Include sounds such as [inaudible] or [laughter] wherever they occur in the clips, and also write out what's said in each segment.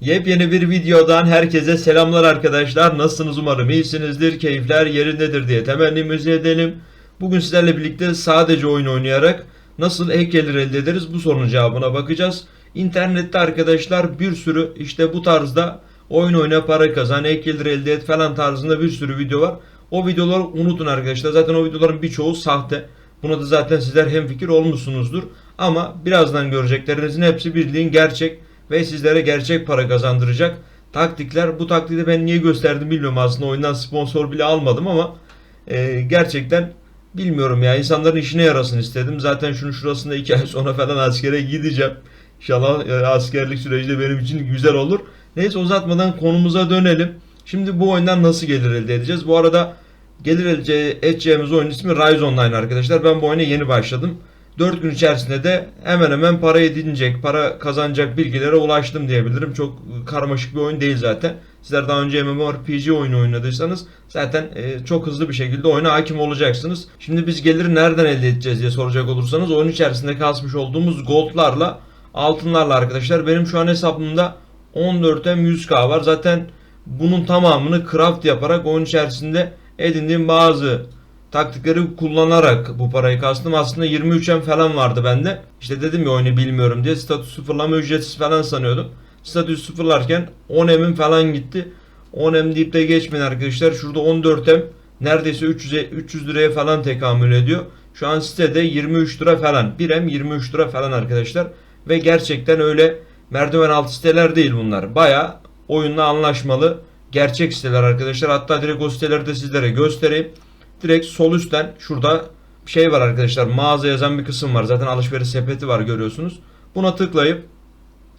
Yepyeni bir videodan herkese selamlar arkadaşlar. Nasılsınız umarım iyisinizdir, keyifler yerindedir diye temennimizi edelim. Bugün sizlerle birlikte sadece oyun oynayarak nasıl ek gelir elde ederiz bu sorunun cevabına bakacağız. İnternette arkadaşlar bir sürü işte bu tarzda oyun oyna para kazan, ek gelir elde et falan tarzında bir sürü video var. O videoları unutun arkadaşlar. Zaten o videoların birçoğu sahte. Buna da zaten sizler hemfikir olmuşsunuzdur. Ama birazdan göreceklerinizin hepsi bildiğin gerçek ve sizlere gerçek para kazandıracak taktikler. Bu taktiği de ben niye gösterdim bilmiyorum aslında oyundan sponsor bile almadım ama e, gerçekten bilmiyorum ya insanların işine yarasın istedim. Zaten şunun şurasında iki ay sonra falan askere gideceğim. İnşallah e, askerlik süreci de benim için güzel olur. Neyse uzatmadan konumuza dönelim. Şimdi bu oyundan nasıl gelir elde edeceğiz? Bu arada gelir elde edeceğimiz oyun ismi Rise Online arkadaşlar. Ben bu oyuna yeni başladım. 4 gün içerisinde de hemen hemen para edinecek, para kazanacak bilgilere ulaştım diyebilirim. Çok karmaşık bir oyun değil zaten. Sizler daha önce MMORPG oyunu oynadıysanız zaten e, çok hızlı bir şekilde oyuna hakim olacaksınız. Şimdi biz geliri nereden elde edeceğiz diye soracak olursanız oyun içerisinde kasmış olduğumuz goldlarla, altınlarla arkadaşlar. Benim şu an hesabımda 14'e 100k var. Zaten bunun tamamını craft yaparak oyun içerisinde edindiğim bazı taktikleri kullanarak bu parayı kastım. Aslında 23M falan vardı bende. İşte dedim ya oyunu bilmiyorum diye statü sıfırlama ücretsiz falan sanıyordum. Statü sıfırlarken 10M'im falan gitti. 10M deyip de geçmeyin arkadaşlar. Şurada 14M neredeyse 300, 300 liraya falan tekamül ediyor. Şu an sitede 23 lira falan. 1M 23 lira falan arkadaşlar. Ve gerçekten öyle merdiven altı siteler değil bunlar. Baya oyunla anlaşmalı gerçek siteler arkadaşlar. Hatta direkt o siteleri de sizlere göstereyim. Direkt sol üstten şurada şey var arkadaşlar. Mağaza yazan bir kısım var. Zaten alışveriş sepeti var görüyorsunuz. Buna tıklayıp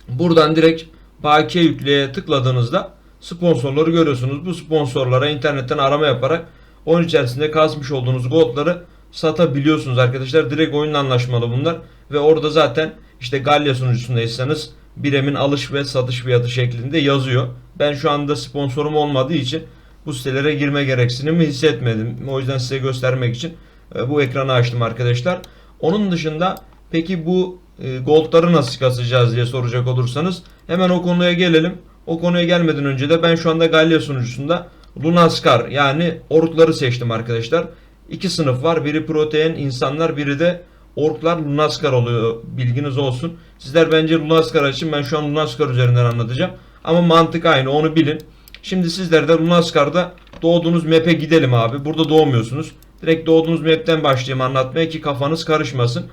buradan direkt bakiye yükleye tıkladığınızda sponsorları görüyorsunuz. Bu sponsorlara internetten arama yaparak oyun içerisinde kasmış olduğunuz goldları satabiliyorsunuz arkadaşlar. Direkt oyunla anlaşmalı bunlar. Ve orada zaten işte Galya sunucusundaysanız biremin alış ve satış fiyatı şeklinde yazıyor. Ben şu anda sponsorum olmadığı için bu sitelere girme gereksinimi hissetmedim. O yüzden size göstermek için e, bu ekranı açtım arkadaşlar. Onun dışında peki bu e, goldları nasıl kasacağız diye soracak olursanız hemen o konuya gelelim. O konuya gelmeden önce de ben şu anda Galya sunucusunda Lunaskar yani orkları seçtim arkadaşlar. İki sınıf var. Biri protein insanlar, biri de orklar Lunaskar oluyor. Bilginiz olsun. Sizler bence Lunaskar için ben şu an Lunaskar üzerinden anlatacağım. Ama mantık aynı onu bilin. Şimdi sizler de Lunaskar'da doğduğunuz map'e gidelim abi. Burada doğmuyorsunuz. Direkt doğduğunuz map'ten başlayayım anlatmaya ki kafanız karışmasın.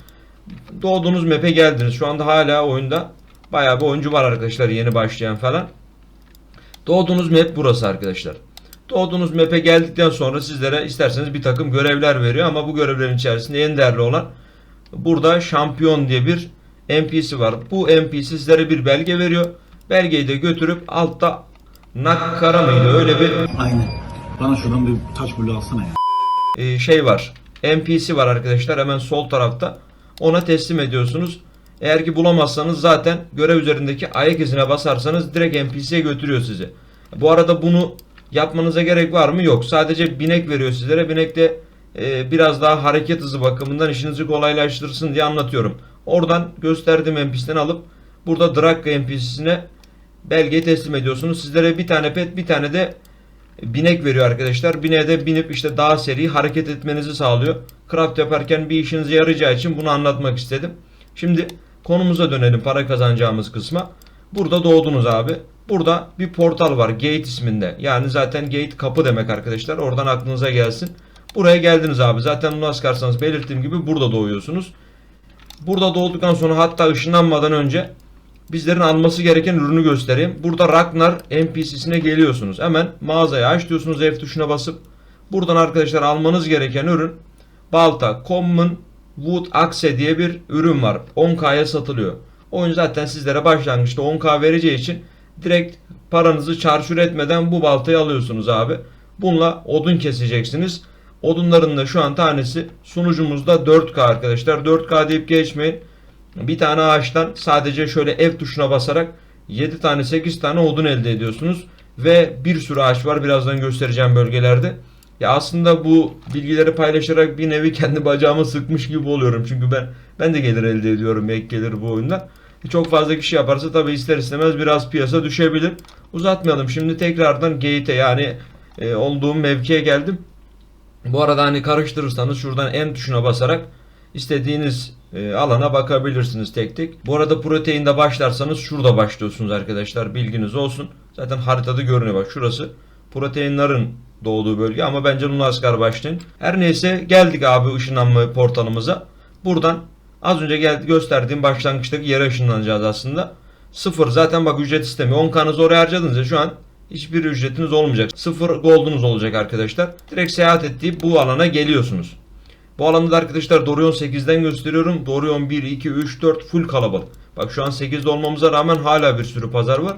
Doğduğunuz map'e geldiniz. Şu anda hala oyunda bayağı bir oyuncu var arkadaşlar yeni başlayan falan. Doğduğunuz map burası arkadaşlar. Doğduğunuz map'e geldikten sonra sizlere isterseniz bir takım görevler veriyor ama bu görevlerin içerisinde en değerli olan burada şampiyon diye bir NPC var. Bu NPC sizlere bir belge veriyor. Belgeyi de götürüp altta Nakkara mıydı öyle bir Aynen. Bana şuradan bir taş bulu alsana ya. e, şey var. NPC var arkadaşlar hemen sol tarafta. Ona teslim ediyorsunuz. Eğer ki bulamazsanız zaten görev üzerindeki ayak izine basarsanız direkt NPC'ye götürüyor sizi. Bu arada bunu yapmanıza gerek var mı? Yok. Sadece binek veriyor sizlere. Binek de e, biraz daha hareket hızı bakımından işinizi kolaylaştırsın diye anlatıyorum. Oradan gösterdiğim NPC'den alıp burada Drakka NPC'sine belgeyi teslim ediyorsunuz. Sizlere bir tane pet bir tane de binek veriyor arkadaşlar. Bineğe de binip işte daha seri hareket etmenizi sağlıyor. Craft yaparken bir işinize yarayacağı için bunu anlatmak istedim. Şimdi konumuza dönelim para kazanacağımız kısma. Burada doğdunuz abi. Burada bir portal var Gate isminde. Yani zaten Gate kapı demek arkadaşlar. Oradan aklınıza gelsin. Buraya geldiniz abi. Zaten nasıl karsanız belirttiğim gibi burada doğuyorsunuz. Burada doğduktan sonra hatta ışınlanmadan önce bizlerin alması gereken ürünü göstereyim. Burada Ragnar NPC'sine geliyorsunuz. Hemen mağazayı aç diyorsunuz F tuşuna basıp. Buradan arkadaşlar almanız gereken ürün balta Common Wood Axe diye bir ürün var. 10K'ya satılıyor. Oyun zaten sizlere başlangıçta 10K vereceği için direkt paranızı çarçur etmeden bu baltayı alıyorsunuz abi. Bununla odun keseceksiniz. Odunların da şu an tanesi sunucumuzda 4K arkadaşlar. 4K deyip geçmeyin. Bir tane ağaçtan sadece şöyle ev tuşuna basarak 7 tane 8 tane odun elde ediyorsunuz. Ve bir sürü ağaç var. Birazdan göstereceğim bölgelerde. Ya aslında bu bilgileri paylaşarak bir nevi kendi bacağımı sıkmış gibi oluyorum. Çünkü ben ben de gelir elde ediyorum. Ek gelir bu oyundan. E, Çok fazla kişi yaparsa tabi ister istemez biraz piyasa düşebilir. Uzatmayalım. Şimdi tekrardan gate'e yani e, olduğum mevkiye geldim. Bu arada hani karıştırırsanız şuradan en tuşuna basarak istediğiniz e, alana bakabilirsiniz tek tek. Bu arada proteinde başlarsanız şurada başlıyorsunuz arkadaşlar. Bilginiz olsun. Zaten haritada görünüyor bak şurası. Proteinlerin doğduğu bölge ama bence Lunaskar başlayın. Her neyse geldik abi ışınlanma portalımıza. Buradan az önce geldi gösterdiğim başlangıçtaki yere ışınlanacağız aslında. Sıfır zaten bak ücret istemiyor. 10 kanınızı oraya harcadınız ya şu an hiçbir ücretiniz olmayacak. Sıfır gold'unuz olacak arkadaşlar. Direkt seyahat ettiği bu alana geliyorsunuz. Bu alanda da arkadaşlar Dorion 8'den gösteriyorum. Dorion 1, 2, 3, 4 full kalabalık. Bak şu an 8'de olmamıza rağmen hala bir sürü pazar var.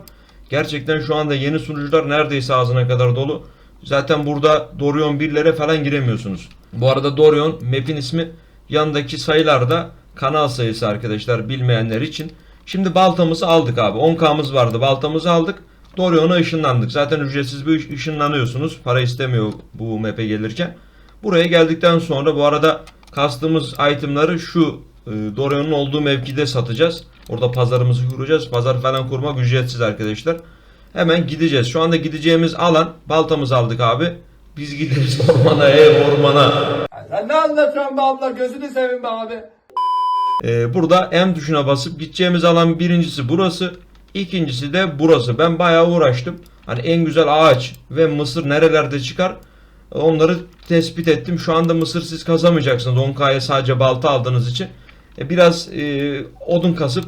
Gerçekten şu anda yeni sunucular neredeyse ağzına kadar dolu. Zaten burada Dorion 1'lere falan giremiyorsunuz. Bu arada Dorion map'in ismi yanındaki sayılarda kanal sayısı arkadaşlar bilmeyenler için. Şimdi baltamızı aldık abi. 10K'mız vardı. Baltamızı aldık. Dorion'a ışınlandık. Zaten ücretsiz bir ış- ışınlanıyorsunuz. Para istemiyor bu map'e gelirken. Buraya geldikten sonra bu arada kastığımız itemları şu e, olduğu mevkide satacağız. Orada pazarımızı kuracağız. Pazar falan kurmak ücretsiz arkadaşlar. Hemen gideceğiz. Şu anda gideceğimiz alan baltamızı aldık abi. Biz gideriz [laughs] ormana, ev ormana. Sen ne anlatıyorsun be abla gözünü seveyim be abi. Ee, burada M tuşuna basıp gideceğimiz alan birincisi burası. ikincisi de burası. Ben bayağı uğraştım. Hani en güzel ağaç ve mısır nerelerde çıkar onları tespit ettim. Şu anda mısır siz kazamayacaksınız 10K'ya sadece balta aldığınız için. E, biraz e, odun kasıp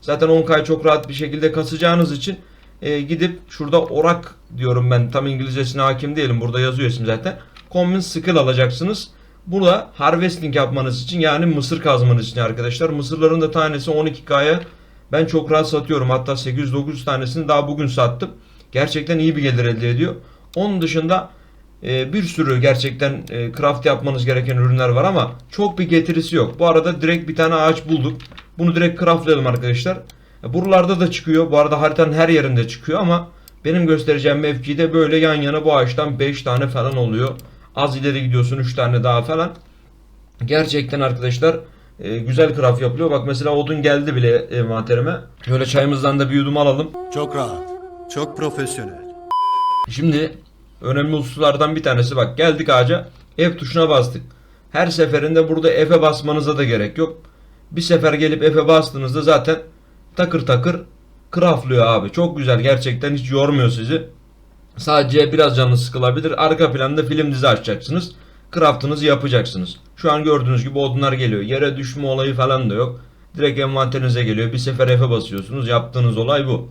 zaten 10K'yı çok rahat bir şekilde kasacağınız için e, gidip şurada orak diyorum ben tam İngilizcesine hakim değilim. Burada yazıyor isim zaten. Common skill alacaksınız. Burada harvesting yapmanız için yani mısır kazmanız için arkadaşlar. Mısırların da tanesi 12K'ya ben çok rahat satıyorum. Hatta 800-900 tanesini daha bugün sattım. Gerçekten iyi bir gelir elde ediyor. Onun dışında bir sürü gerçekten e, craft yapmanız gereken ürünler var ama çok bir getirisi yok. Bu arada direkt bir tane ağaç bulduk. Bunu direkt craftlayalım arkadaşlar. E, Buralarda da çıkıyor. Bu arada haritanın her yerinde çıkıyor ama benim göstereceğim mevkide böyle yan yana bu ağaçtan 5 tane falan oluyor. Az ileri gidiyorsun 3 tane daha falan. Gerçekten arkadaşlar e, güzel craft yapılıyor. Bak mesela odun geldi bile envanterime. Şöyle çayımızdan da bir yudum alalım. Çok rahat, çok profesyonel. Şimdi önemli hususlardan bir tanesi bak geldik ağaca F tuşuna bastık. Her seferinde burada F'e basmanıza da gerek yok. Bir sefer gelip F'e bastığınızda zaten takır takır craftlıyor abi. Çok güzel gerçekten hiç yormuyor sizi. Sadece biraz canınız sıkılabilir. Arka planda film dizi açacaksınız. Craft'ınızı yapacaksınız. Şu an gördüğünüz gibi odunlar geliyor. Yere düşme olayı falan da yok. Direkt envanterinize geliyor. Bir sefer F'e basıyorsunuz. Yaptığınız olay bu.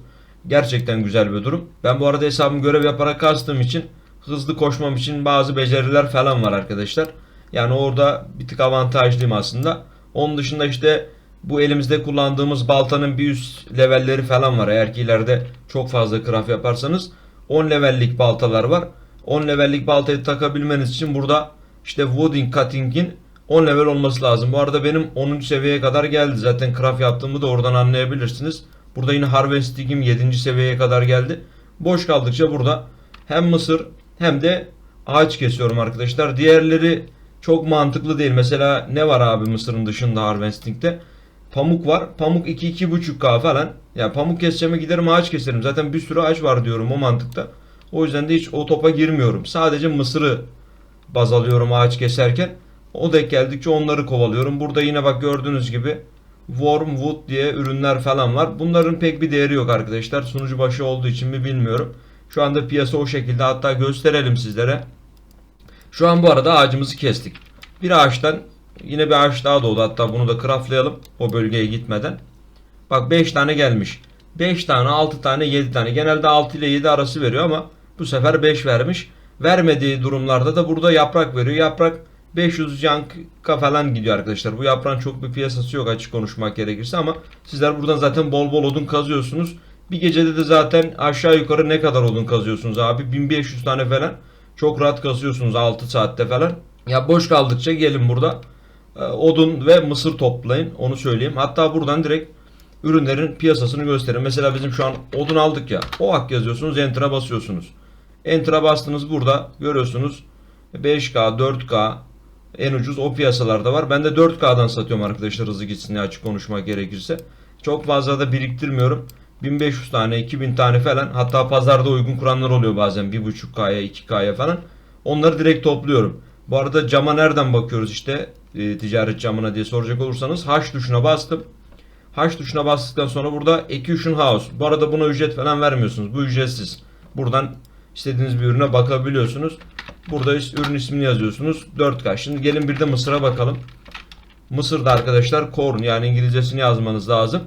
Gerçekten güzel bir durum. Ben bu arada hesabımı görev yaparak kastığım için hızlı koşmam için bazı beceriler falan var arkadaşlar. Yani orada bir tık avantajlıyım aslında. Onun dışında işte bu elimizde kullandığımız baltanın bir üst levelleri falan var. Eğer ki ileride çok fazla craft yaparsanız 10 levellik baltalar var. 10 levellik baltayı takabilmeniz için burada işte wooding cutting'in 10 level olması lazım. Bu arada benim 10. seviyeye kadar geldi. Zaten craft yaptığımı da oradan anlayabilirsiniz. Burada yine harvesting'im 7. seviyeye kadar geldi. Boş kaldıkça burada hem mısır hem de ağaç kesiyorum arkadaşlar. Diğerleri çok mantıklı değil. Mesela ne var abi mısırın dışında harvesting'de? Pamuk var. Pamuk 2-2,5K falan. Ya pamuk keseceğime giderim ağaç keserim. Zaten bir sürü ağaç var diyorum o mantıkta. O yüzden de hiç o topa girmiyorum. Sadece mısırı baz alıyorum ağaç keserken. O denk geldikçe onları kovalıyorum. Burada yine bak gördüğünüz gibi Worm Wood diye ürünler falan var. Bunların pek bir değeri yok arkadaşlar. Sunucu başı olduğu için mi bilmiyorum. Şu anda piyasa o şekilde. Hatta gösterelim sizlere. Şu an bu arada ağacımızı kestik. Bir ağaçtan yine bir ağaç daha doğdu. Hatta bunu da craftlayalım o bölgeye gitmeden. Bak 5 tane gelmiş. 5 tane, 6 tane, 7 tane. Genelde 6 ile 7 arası veriyor ama bu sefer 5 vermiş. Vermediği durumlarda da burada yaprak veriyor. Yaprak 500 canka falan gidiyor arkadaşlar. Bu yaprağın çok bir piyasası yok açık konuşmak gerekirse ama sizler buradan zaten bol bol odun kazıyorsunuz. Bir gecede de zaten aşağı yukarı ne kadar odun kazıyorsunuz abi? 1500 tane falan. Çok rahat kazıyorsunuz 6 saatte falan. Ya boş kaldıkça gelin burada e, odun ve mısır toplayın. Onu söyleyeyim. Hatta buradan direkt ürünlerin piyasasını gösterin. Mesela bizim şu an odun aldık ya. OAK yazıyorsunuz. Enter'a basıyorsunuz. Enter'a bastınız burada görüyorsunuz 5K, 4K en ucuz o piyasalarda var. Ben de 4K'dan satıyorum arkadaşlar hızlı gitsin diye açık konuşmak gerekirse. Çok fazla da biriktirmiyorum. 1500 tane, 2000 tane falan. Hatta pazarda uygun kuranlar oluyor bazen 1.5K'ya, 2K'ya falan. Onları direkt topluyorum. Bu arada cama nereden bakıyoruz işte e, ticaret camına diye soracak olursanız H tuşuna bastım. H tuşuna bastıktan sonra burada Ecution House. Bu arada buna ücret falan vermiyorsunuz. Bu ücretsiz. Buradan istediğiniz bir ürüne bakabiliyorsunuz. Burada ürün ismini yazıyorsunuz. 4K. Şimdi gelin bir de Mısır'a bakalım. Mısır'da arkadaşlar corn yani İngilizcesini yazmanız lazım.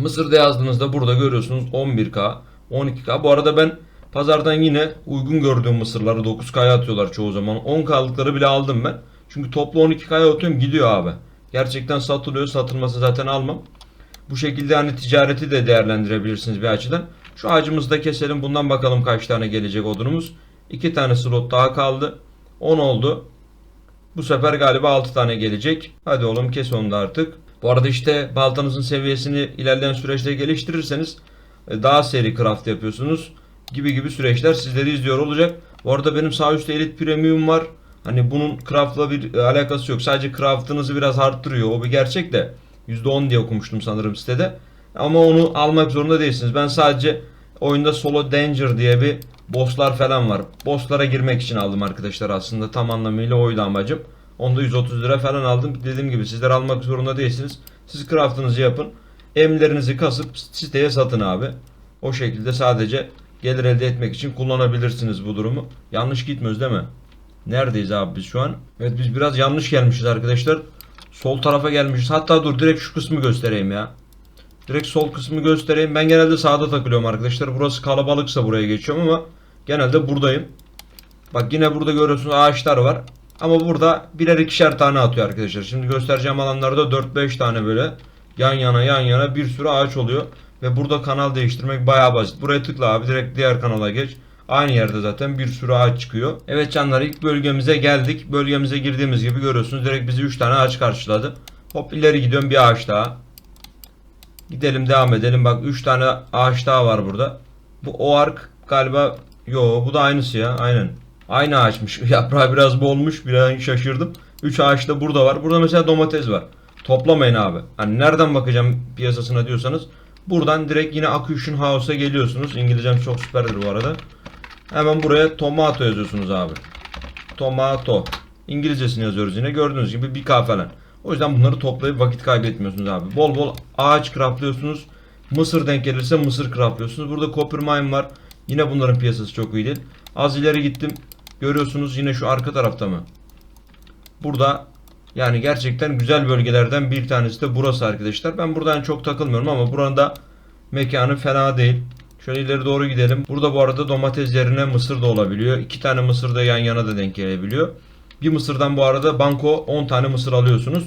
Mısır'da yazdığınızda burada görüyorsunuz 11K, 12K. Bu arada ben pazardan yine uygun gördüğüm mısırları 9K'ya atıyorlar çoğu zaman. 10K'lıkları bile aldım ben. Çünkü toplu 12K'ya atıyorum gidiyor abi. Gerçekten satılıyor. Satılması zaten almam. Bu şekilde hani ticareti de değerlendirebilirsiniz bir açıdan. Şu ağacımızı da keselim. Bundan bakalım kaç tane gelecek odunumuz. 2 tane slot daha kaldı. 10 oldu. Bu sefer galiba 6 tane gelecek. Hadi oğlum kes onu da artık. Bu arada işte baltanızın seviyesini ilerleyen süreçte geliştirirseniz e, daha seri craft yapıyorsunuz. Gibi gibi süreçler sizleri izliyor olacak. Bu arada benim sağ üstte Elite Premium var. Hani bunun craft'la bir e, alakası yok. Sadece craft'ınızı biraz arttırıyor. O bir gerçek de. %10 diye okumuştum sanırım sitede. Ama onu almak zorunda değilsiniz. Ben sadece oyunda Solo Danger diye bir bosslar falan var. Bosslara girmek için aldım arkadaşlar aslında. Tam anlamıyla oydu amacım. Onda 130 lira falan aldım. Dediğim gibi sizler almak zorunda değilsiniz. Siz craftınızı yapın. Emlerinizi kasıp siteye satın abi. O şekilde sadece gelir elde etmek için kullanabilirsiniz bu durumu. Yanlış gitmiyoruz değil mi? Neredeyiz abi biz şu an? Evet biz biraz yanlış gelmişiz arkadaşlar. Sol tarafa gelmişiz. Hatta dur direkt şu kısmı göstereyim ya. Direkt sol kısmı göstereyim. Ben genelde sağda takılıyorum arkadaşlar. Burası kalabalıksa buraya geçiyorum ama genelde buradayım. Bak yine burada görüyorsunuz ağaçlar var. Ama burada birer ikişer tane atıyor arkadaşlar. Şimdi göstereceğim alanlarda 4-5 tane böyle yan yana yan yana bir sürü ağaç oluyor. Ve burada kanal değiştirmek bayağı basit. Buraya tıkla abi direkt diğer kanala geç. Aynı yerde zaten bir sürü ağaç çıkıyor. Evet canlar ilk bölgemize geldik. Bölgemize girdiğimiz gibi görüyorsunuz. Direkt bizi 3 tane ağaç karşıladı. Hop ileri gidiyorum bir ağaç daha. Gidelim devam edelim. Bak 3 tane ağaç daha var burada. Bu o ark galiba yo bu da aynısı ya aynen. Aynı ağaçmış. Yaprağı biraz bolmuş. Biraz şaşırdım. 3 ağaç da burada var. Burada mesela domates var. Toplamayın abi. Hani nereden bakacağım piyasasına diyorsanız buradan direkt yine Accusation House'a geliyorsunuz. İngilizcem çok süperdir bu arada. Hemen buraya tomato yazıyorsunuz abi. Tomato. İngilizcesini yazıyoruz yine. Gördüğünüz gibi 1K falan. O yüzden bunları toplayıp vakit kaybetmiyorsunuz abi. Bol bol ağaç craftlıyorsunuz. Mısır denk gelirse mısır craftlıyorsunuz. Burada copper mine var. Yine bunların piyasası çok iyi değil. Az ileri gittim. Görüyorsunuz yine şu arka tarafta mı? Burada yani gerçekten güzel bölgelerden bir tanesi de burası arkadaşlar. Ben buradan çok takılmıyorum ama buranın da mekanı fena değil. Şöyle ileri doğru gidelim. Burada bu arada domates yerine mısır da olabiliyor. İki tane mısır da yan yana da denk gelebiliyor. Bir mısırdan bu arada banko 10 tane mısır alıyorsunuz.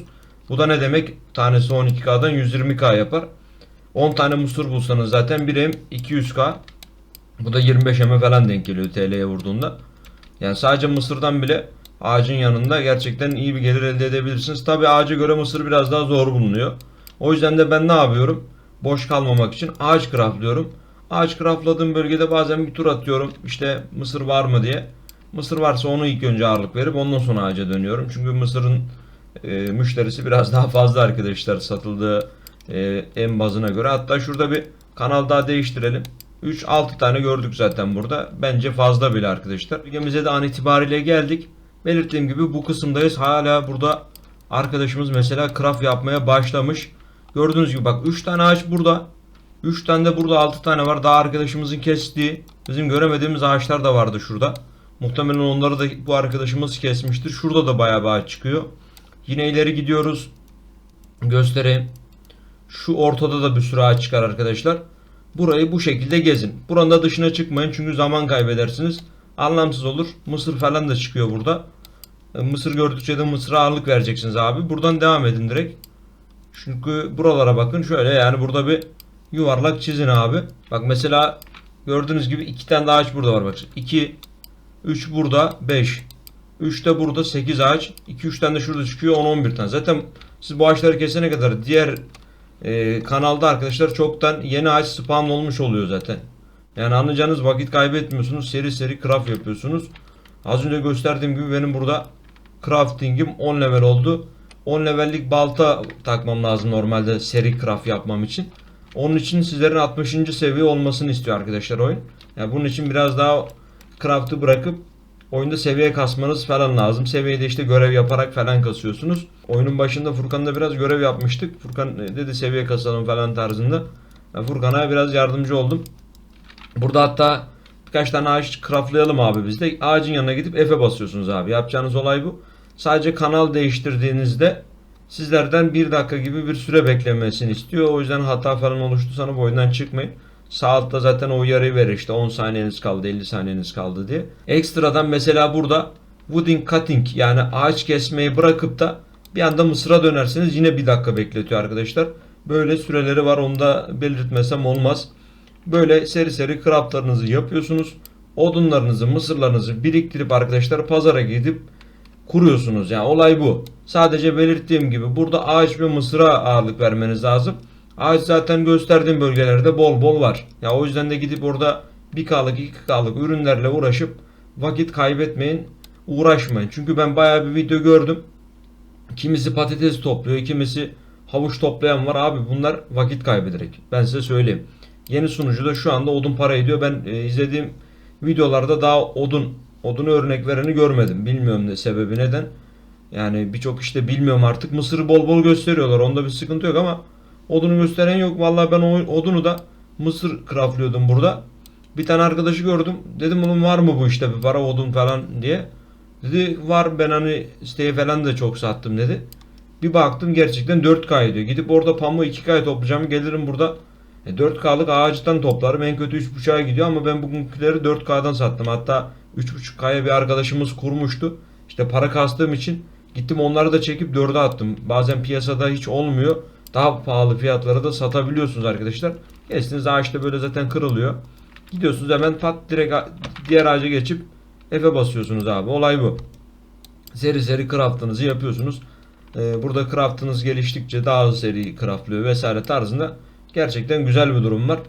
Bu da ne demek? Tanesi 12K'dan 120K yapar. 10 tane mısır bulsanız zaten 1 M 200K. Bu da 25 M falan denk geliyor TL'ye vurduğunda. Yani sadece mısırdan bile ağacın yanında gerçekten iyi bir gelir elde edebilirsiniz. Tabi ağaca göre mısır biraz daha zor bulunuyor. O yüzden de ben ne yapıyorum? Boş kalmamak için ağaç craftlıyorum. Ağaç craftladığım bölgede bazen bir tur atıyorum. İşte mısır var mı diye. Mısır varsa onu ilk önce ağırlık verip ondan sonra ağaca dönüyorum. Çünkü mısırın e, müşterisi biraz [laughs] daha fazla arkadaşlar satıldığı e, en bazına göre. Hatta şurada bir kanal daha değiştirelim. 3-6 tane gördük zaten burada. Bence fazla bile arkadaşlar. Bölgemize de an itibariyle geldik. Belirttiğim gibi bu kısımdayız. Hala burada arkadaşımız mesela craft yapmaya başlamış. Gördüğünüz gibi bak 3 tane ağaç burada. 3 tane de burada 6 tane var. Daha arkadaşımızın kestiği, bizim göremediğimiz ağaçlar da vardı şurada. Muhtemelen onları da bu arkadaşımız kesmiştir. Şurada da bayağı bir ağaç çıkıyor. Yine ileri gidiyoruz. Göstereyim. Şu ortada da bir sürü ağaç çıkar arkadaşlar. Burayı bu şekilde gezin. Buranın da dışına çıkmayın çünkü zaman kaybedersiniz. Anlamsız olur. Mısır falan da çıkıyor burada. E, Mısır gördükçe de mısıra ağırlık vereceksiniz abi. Buradan devam edin direkt. Çünkü buralara bakın şöyle yani burada bir yuvarlak çizin abi. Bak mesela gördüğünüz gibi iki tane daha ağaç burada var bak. 2 3 burada 5 3 de burada 8 ağaç 2 3 tane de şurada çıkıyor 10 11 tane. Zaten siz bu ağaçları kesene kadar diğer e, kanalda arkadaşlar çoktan yeni ağaç spawn olmuş oluyor zaten. Yani anlayacağınız vakit kaybetmiyorsunuz. Seri seri craft yapıyorsunuz. Az önce gösterdiğim gibi benim burada crafting'im 10 level oldu. 10 levellik balta takmam lazım normalde seri craft yapmam için. Onun için sizlerin 60. seviye olmasını istiyor arkadaşlar oyun. Yani bunun için biraz daha craft'ı bırakıp oyunda seviye kasmanız falan lazım. Seviyede işte görev yaparak falan kasıyorsunuz. Oyunun başında Furkan'da biraz görev yapmıştık. Furkan dedi seviye kasalım falan tarzında. Ben Furkan'a biraz yardımcı oldum. Burada hatta birkaç tane ağaç craftlayalım abi biz de. Ağacın yanına gidip F'e basıyorsunuz abi. Yapacağınız olay bu. Sadece kanal değiştirdiğinizde sizlerden bir dakika gibi bir süre beklemesini istiyor. O yüzden hata falan oluştu sana bu oyundan çıkmayın. Sağ altta zaten o uyarıyı verir işte 10 saniyeniz kaldı 50 saniyeniz kaldı diye. Ekstradan mesela burada wooding cutting yani ağaç kesmeyi bırakıp da bir anda mısıra dönerseniz yine bir dakika bekletiyor arkadaşlar. Böyle süreleri var onu da belirtmesem olmaz. Böyle seri seri craftlarınızı yapıyorsunuz. Odunlarınızı, mısırlarınızı biriktirip arkadaşlar pazara gidip kuruyorsunuz. Yani olay bu. Sadece belirttiğim gibi burada ağaç ve mısıra ağırlık vermeniz lazım. Ağaç zaten gösterdiğim bölgelerde bol bol var. Ya o yüzden de gidip orada 1K'lık 2K'lık ürünlerle uğraşıp vakit kaybetmeyin, uğraşmayın. Çünkü ben bayağı bir video gördüm. Kimisi patates topluyor, kimisi havuç toplayan var. Abi bunlar vakit kaybederek. Ben size söyleyeyim. Yeni sunucuda şu anda odun para ediyor. Ben e, izlediğim videolarda daha odun odunu örnek vereni görmedim. Bilmiyorum ne sebebi neden. Yani birçok işte bilmiyorum artık. Mısırı bol bol gösteriyorlar. Onda bir sıkıntı yok ama odunu gösteren yok. Vallahi ben o odunu da mısır craftlıyordum burada. Bir tane arkadaşı gördüm. Dedim onun var mı bu işte bir para odun falan diye. Dedi var ben hani siteyi falan da çok sattım dedi. Bir baktım gerçekten 4K ediyor. Gidip orada pamuğu 2K toplayacağım. Gelirim burada e, 4K'lık ağaçtan toplarım. En kötü 3.5'a gidiyor ama ben bugünküleri 4K'dan sattım. Hatta 3.5K'ya bir arkadaşımız kurmuştu. İşte para kastığım için gittim onları da çekip 4'e attım. Bazen piyasada hiç olmuyor. Daha pahalı fiyatlara da satabiliyorsunuz arkadaşlar. Kestiğiniz ağaçta böyle zaten kırılıyor. Gidiyorsunuz hemen pat direkt diğer ağaca geçip F'e basıyorsunuz abi. Olay bu. Seri seri craftınızı yapıyorsunuz. Ee, burada craftınız geliştikçe daha seri craftlıyor vesaire tarzında gerçekten güzel bir durum var.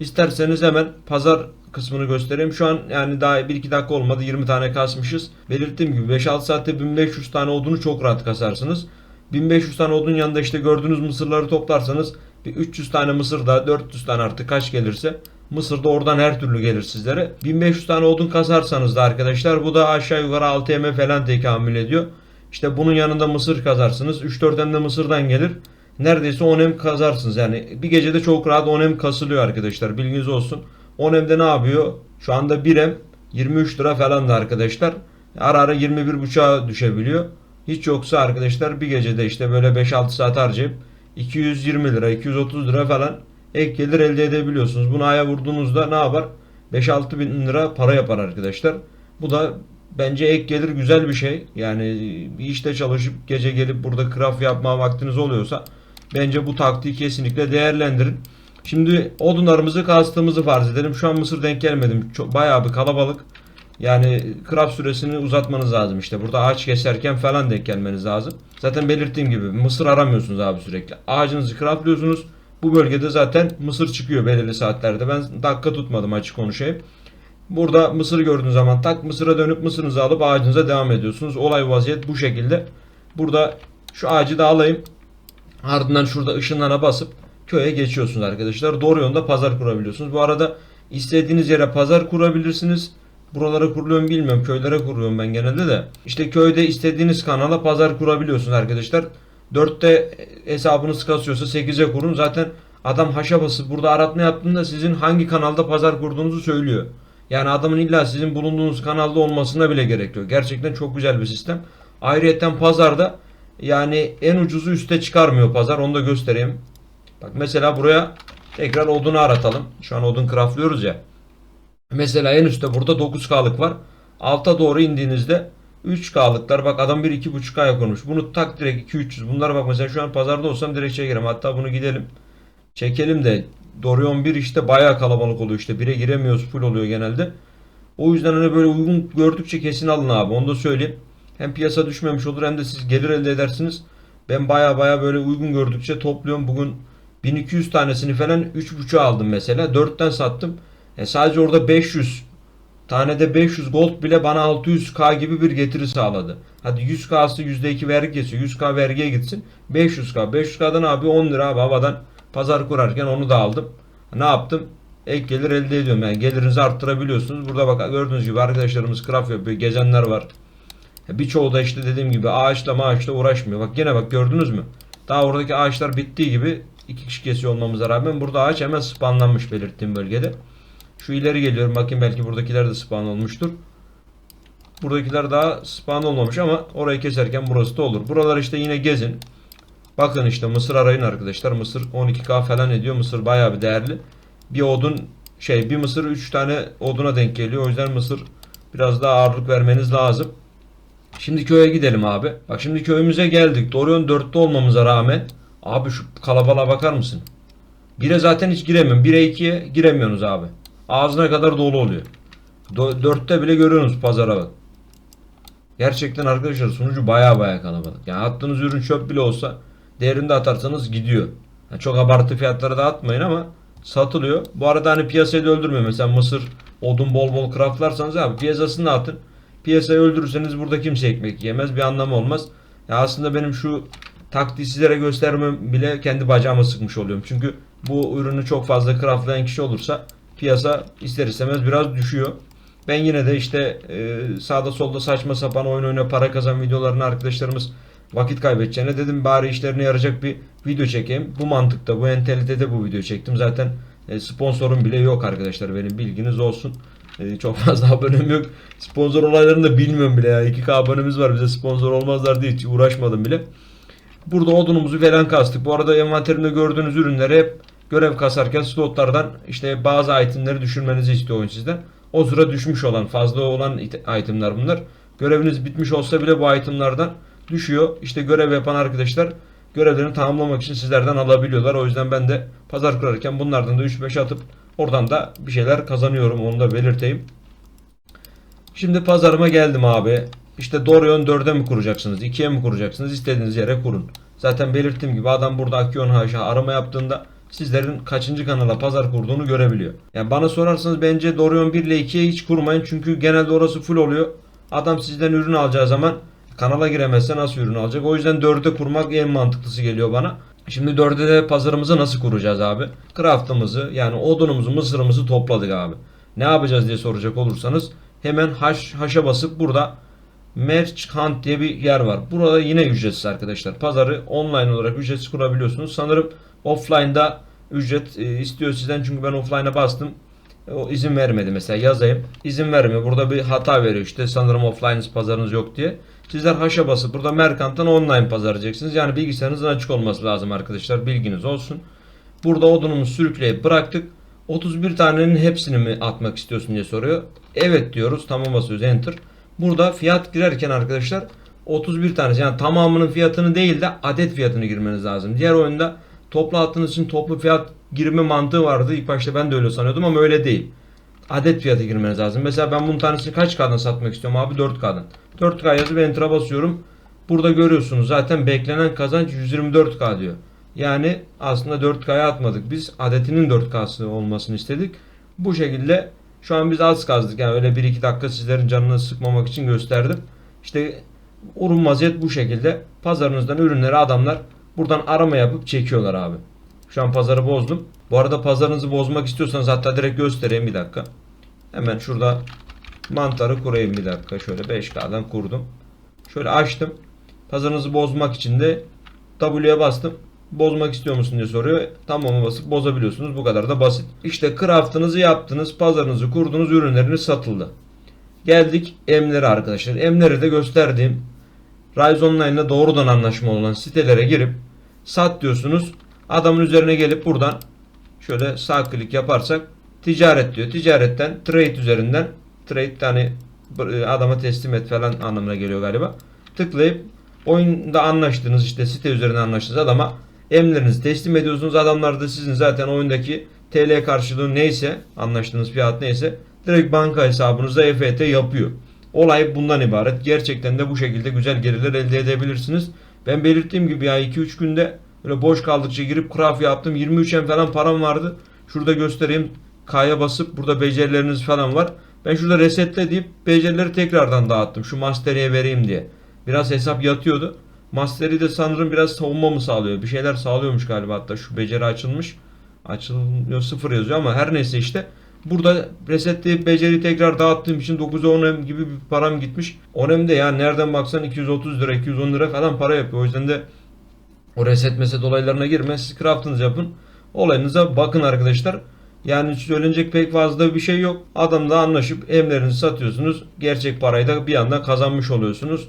İsterseniz hemen pazar kısmını göstereyim. Şu an yani daha 1-2 dakika olmadı 20 tane kasmışız. Belirttiğim gibi 5-6 saatte 1500 tane odunu çok rahat kasarsınız. 1500 tane odun yanında işte gördüğünüz mısırları toplarsanız bir 300 tane mısır da 400 tane artık kaç gelirse Mısır da oradan her türlü gelir sizlere. 1500 tane odun kasarsanız da arkadaşlar bu da aşağı yukarı 6 yeme falan tekamül ediyor. İşte bunun yanında mısır kazarsınız. 3-4 hem de mısırdan gelir. Neredeyse 10 hem kazarsınız. Yani bir gecede çok rahat 10 hem kasılıyor arkadaşlar. Bilginiz olsun. 10 hemde ne yapıyor? Şu anda 1 hem 23 lira falan da arkadaşlar. Ara ara 21.5'a düşebiliyor. Hiç yoksa arkadaşlar bir gecede işte böyle 5-6 saat harcayıp 220 lira, 230 lira falan ek gelir elde edebiliyorsunuz. Bunu aya vurduğunuzda ne yapar? 5-6 bin lira para yapar arkadaşlar. Bu da bence ek gelir güzel bir şey. Yani bir işte çalışıp gece gelip burada craft yapma vaktiniz oluyorsa bence bu taktiği kesinlikle değerlendirin. Şimdi odunlarımızı kastığımızı farz edelim. Şu an mısır denk gelmedim. Çok, bayağı bir kalabalık. Yani craft süresini uzatmanız lazım işte. Burada ağaç keserken falan denk gelmeniz lazım. Zaten belirttiğim gibi mısır aramıyorsunuz abi sürekli. Ağacınızı craftlıyorsunuz. Bu bölgede zaten mısır çıkıyor belirli saatlerde. Ben dakika tutmadım açık konuşayım. Burada mısır gördüğünüz zaman tak mısıra dönüp mısırınızı alıp ağacınıza devam ediyorsunuz. Olay vaziyet bu şekilde. Burada şu ağacı da alayım. Ardından şurada ışınlara basıp köye geçiyorsunuz arkadaşlar. Doğru yolda pazar kurabiliyorsunuz. Bu arada istediğiniz yere pazar kurabilirsiniz. Buralara kuruluyorum bilmiyorum. Köylere kuruyorum ben genelde de. İşte köyde istediğiniz kanala pazar kurabiliyorsunuz arkadaşlar. 4'te hesabınız kasıyorsa 8'e kurun. Zaten adam haşa basıp burada aratma yaptığında sizin hangi kanalda pazar kurduğunuzu söylüyor. Yani adamın illa sizin bulunduğunuz kanalda olmasına bile gerek yok. Gerçekten çok güzel bir sistem. Ayrıyeten pazarda yani en ucuzu üste çıkarmıyor pazar. Onu da göstereyim. Bak mesela buraya tekrar odunu aratalım. Şu an odun craftlıyoruz ya. Mesela en üstte burada 9K'lık var. Alta doğru indiğinizde 3K'lıklar bak adam bir 2.5K'ya kurmuş. Bunu tak direkt 2-300. Bunlara bak mesela şu an pazarda olsam direkt çekerim. Hatta bunu gidelim. Çekelim de Dorion 1 işte bayağı kalabalık oluyor işte. 1'e giremiyoruz full oluyor genelde. O yüzden hani böyle uygun gördükçe kesin alın abi. Onu da söyleyeyim. Hem piyasa düşmemiş olur hem de siz gelir elde edersiniz. Ben baya baya böyle uygun gördükçe topluyorum. Bugün 1200 tanesini falan 3.5'a aldım mesela. 4'ten sattım. E sadece orada 500 Tanede 500 gold bile bana 600k gibi bir getiri sağladı. Hadi 100k'sı %2 vergi kesiyor. 100k vergiye gitsin. 500k. 500k'dan abi 10 lira abi havadan pazar kurarken onu da aldım. Ne yaptım? Ek gelir elde ediyorum. Yani gelirinizi arttırabiliyorsunuz. Burada bak gördüğünüz gibi arkadaşlarımız craft yapıyor. Gezenler var. Birçoğu da işte dediğim gibi ağaçla maaşla uğraşmıyor. Bak gene bak gördünüz mü? Daha oradaki ağaçlar bittiği gibi iki kişi kesiyor olmamıza rağmen burada ağaç hemen spawnlanmış belirttiğim bölgede. Şu ileri geliyorum. Bakayım belki buradakiler de spawn olmuştur. Buradakiler daha spawn olmamış ama orayı keserken burası da olur. Buralar işte yine gezin. Bakın işte mısır arayın arkadaşlar. Mısır 12k falan ediyor. Mısır bayağı bir değerli. Bir odun şey bir mısır 3 tane oduna denk geliyor. O yüzden mısır biraz daha ağırlık vermeniz lazım. Şimdi köye gidelim abi. Bak şimdi köyümüze geldik. Dorion 4'te olmamıza rağmen abi şu kalabalığa bakar mısın? 1'e zaten hiç giremiyorum. 1'e 2'ye giremiyorsunuz abi. Ağzına kadar dolu oluyor. 4'te bile görüyorsunuz pazara bak. Gerçekten arkadaşlar sunucu baya baya kalabalık. Yani attığınız ürün çöp bile olsa değerinde atarsanız gidiyor. Yani çok abartı fiyatlara da atmayın ama satılıyor. Bu arada hani piyasayı da öldürmüyor. Mesela mısır, odun bol bol craftlarsanız abi piyasasını da atın. Piyasayı öldürürseniz burada kimse ekmek yemez. Bir anlamı olmaz. Ya aslında benim şu taktiği sizlere göstermem bile kendi bacağıma sıkmış oluyorum. Çünkü bu ürünü çok fazla craftlayan kişi olursa piyasa ister istemez biraz düşüyor. Ben yine de işte e, sağda solda saçma sapan oyun oyna para kazan videolarını arkadaşlarımız vakit kaybedeceğine dedim bari işlerine yarayacak bir video çekeyim. Bu mantıkta, bu entalitede bu video çektim. Zaten e, sponsorum bile yok arkadaşlar benim bilginiz olsun. E, çok fazla [laughs] abonem yok. Sponsor olaylarını da bilmiyorum bile ya. 2K abonemiz var bize sponsor olmazlar diye hiç uğraşmadım bile. Burada odunumuzu falan kastık. Bu arada envanterimde gördüğünüz ürünleri hep görev kasarken slotlardan işte bazı itemleri düşürmenizi istiyor oyun sizden. O sıra düşmüş olan fazla olan it- itemler bunlar. Göreviniz bitmiş olsa bile bu itemlerden düşüyor. İşte görev yapan arkadaşlar görevlerini tamamlamak için sizlerden alabiliyorlar. O yüzden ben de pazar kurarken bunlardan da 3-5 atıp oradan da bir şeyler kazanıyorum. Onu da belirteyim. Şimdi pazarıma geldim abi. İşte Dorion 4'e mi kuracaksınız? 2'ye mi kuracaksınız? İstediğiniz yere kurun. Zaten belirttiğim gibi adam burada Akion Haşa arama yaptığında sizlerin kaçıncı kanala pazar kurduğunu görebiliyor. Yani bana sorarsanız bence Dorion 1 ile 2'ye hiç kurmayın. Çünkü genelde orası full oluyor. Adam sizden ürün alacağı zaman kanala giremezse nasıl ürün alacak? O yüzden 4'e kurmak en mantıklısı geliyor bana. Şimdi 4'e de pazarımızı nasıl kuracağız abi? Craft'ımızı yani odunumuzu mısırımızı topladık abi. Ne yapacağız diye soracak olursanız hemen haş, haşa basıp burada Merch Hunt diye bir yer var. Burada yine ücretsiz arkadaşlar. Pazarı online olarak ücretsiz kurabiliyorsunuz. Sanırım offline'da ücret e, istiyor sizden çünkü ben offline'a bastım. E, O izin vermedi mesela yazayım. İzin vermiyor. Burada bir hata veriyor işte sanırım offline pazarınız yok diye. Sizler haşa basıp burada Merkant'tan online pazaracaksınız. Yani bilgisayarınızın açık olması lazım arkadaşlar. Bilginiz olsun. Burada odunumuzu sürükleyip bıraktık. 31 tanenin hepsini mi atmak istiyorsun diye soruyor. Evet diyoruz. Tamam basıyoruz. Enter. Burada fiyat girerken arkadaşlar 31 tanesi yani tamamının fiyatını değil de adet fiyatını girmeniz lazım. Diğer oyunda toplu attığınız için toplu fiyat girme mantığı vardı. İlk başta ben de öyle sanıyordum ama öyle değil. Adet fiyatı girmeniz lazım. Mesela ben bunun tanesini kaç K'dan satmak istiyorum abi? 4K'dan. 4K yazıp Enter'a basıyorum. Burada görüyorsunuz zaten beklenen kazanç 124K diyor. Yani aslında 4K'ya atmadık. Biz adetinin 4K'sı olmasını istedik. Bu şekilde şu an biz az kazdık. Yani öyle 1-2 dakika sizlerin canını sıkmamak için gösterdim. İşte ürün vaziyet bu şekilde. Pazarınızdan ürünleri adamlar buradan arama yapıp çekiyorlar abi. Şu an pazarı bozdum. Bu arada pazarınızı bozmak istiyorsanız hatta direkt göstereyim bir dakika. Hemen şurada mantarı kurayım bir dakika. Şöyle 5K'dan kurdum. Şöyle açtım. Pazarınızı bozmak için de W'ye bastım. Bozmak istiyor musun diye soruyor. Tamam'a basıp bozabiliyorsunuz. Bu kadar da basit. İşte craftınızı yaptınız. Pazarınızı kurdunuz. Ürünleriniz satıldı. Geldik emlere arkadaşlar. Emleri de gösterdiğim Rise Online'la doğrudan anlaşma olan sitelere girip sat diyorsunuz. Adamın üzerine gelip buradan şöyle sağ klik yaparsak ticaret diyor. Ticaretten trade üzerinden trade hani adama teslim et falan anlamına geliyor galiba. Tıklayıp oyunda anlaştığınız işte site üzerinden anlaştığınız adama emlerinizi teslim ediyorsunuz. Adamlar da sizin zaten oyundaki TL karşılığı neyse anlaştığınız fiyat neyse direkt banka hesabınıza EFT yapıyor. Olay bundan ibaret. Gerçekten de bu şekilde güzel gelirler elde edebilirsiniz. Ben belirttiğim gibi ya 2-3 günde böyle boş kaldıkça girip craft yaptım. 23 en falan param vardı. Şurada göstereyim. K'ya basıp burada becerileriniz falan var. Ben şurada resetle deyip becerileri tekrardan dağıttım. Şu Mastery'e vereyim diye. Biraz hesap yatıyordu. Mastery de sanırım biraz savunma mı sağlıyor? Bir şeyler sağlıyormuş galiba hatta şu beceri açılmış. Açılmıyor sıfır yazıyor ama her neyse işte. Burada resetleyip beceriyi tekrar dağıttığım için 9'a 10 gibi bir param gitmiş. 10 de ya nereden baksan 230 lira 210 lira falan para yapıyor. O yüzden de o reset meset olaylarına girme. Siz craftınızı yapın. Olayınıza bakın arkadaşlar. Yani söylenecek pek fazla bir şey yok. Adamla anlaşıp emlerinizi satıyorsunuz. Gerçek parayı da bir anda kazanmış oluyorsunuz.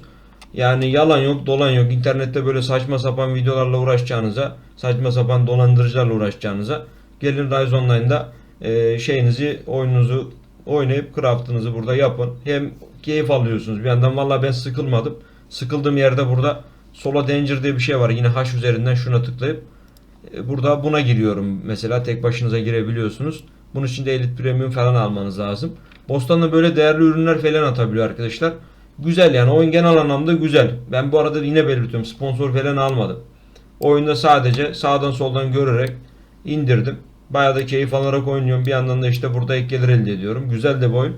Yani yalan yok, dolan yok. İnternette böyle saçma sapan videolarla uğraşacağınıza, saçma sapan dolandırıcılarla uğraşacağınıza gelin Rise Online'da e, şeyinizi, oyununuzu oynayıp craftınızı burada yapın. Hem keyif alıyorsunuz. Bir yandan valla ben sıkılmadım. Sıkıldığım yerde burada Solo Danger diye bir şey var. Yine H üzerinden şuna tıklayıp e, Burada buna giriyorum. Mesela tek başınıza girebiliyorsunuz. Bunun için de Elite Premium falan almanız lazım. Bostan'da böyle değerli ürünler falan atabiliyor arkadaşlar. Güzel yani oyun genel anlamda güzel. Ben bu arada yine belirtiyorum sponsor falan almadım. Oyunda sadece sağdan soldan görerek indirdim. Bayağı da keyif alarak oynuyorum. Bir yandan da işte burada ek gelir elde ediyorum. Güzel de bir oyun.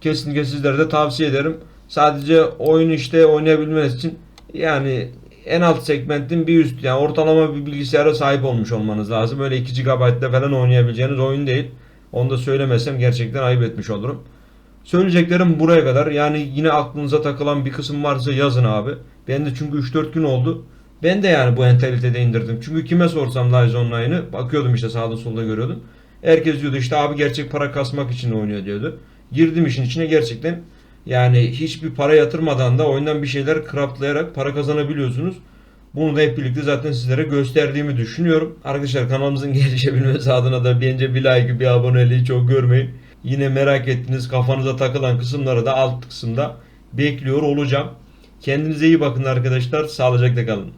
Kesinlikle sizlere de tavsiye ederim. Sadece oyun işte oynayabilmeniz için yani en alt segmentin bir üst yani ortalama bir bilgisayara sahip olmuş olmanız lazım. Öyle 2 GB'da falan oynayabileceğiniz oyun değil. Onu da söylemesem gerçekten ayıp etmiş olurum. Söyleyeceklerim buraya kadar. Yani yine aklınıza takılan bir kısım varsa yazın abi. Ben de çünkü 3-4 gün oldu. Ben de yani bu entalitede indirdim. Çünkü kime sorsam Live Online'ı bakıyordum işte sağda solda görüyordum. Herkes diyordu işte abi gerçek para kasmak için oynuyor diyordu. Girdim işin içine gerçekten yani hiçbir para yatırmadan da oyundan bir şeyler craftlayarak para kazanabiliyorsunuz. Bunu da hep birlikte zaten sizlere gösterdiğimi düşünüyorum. Arkadaşlar kanalımızın [laughs] gelişebilmesi adına da bence bir like, bir aboneliği çok görmeyin. Yine merak ettiğiniz kafanıza takılan kısımları da alt kısımda bekliyor olacağım. Kendinize iyi bakın arkadaşlar. Sağlıcakla kalın.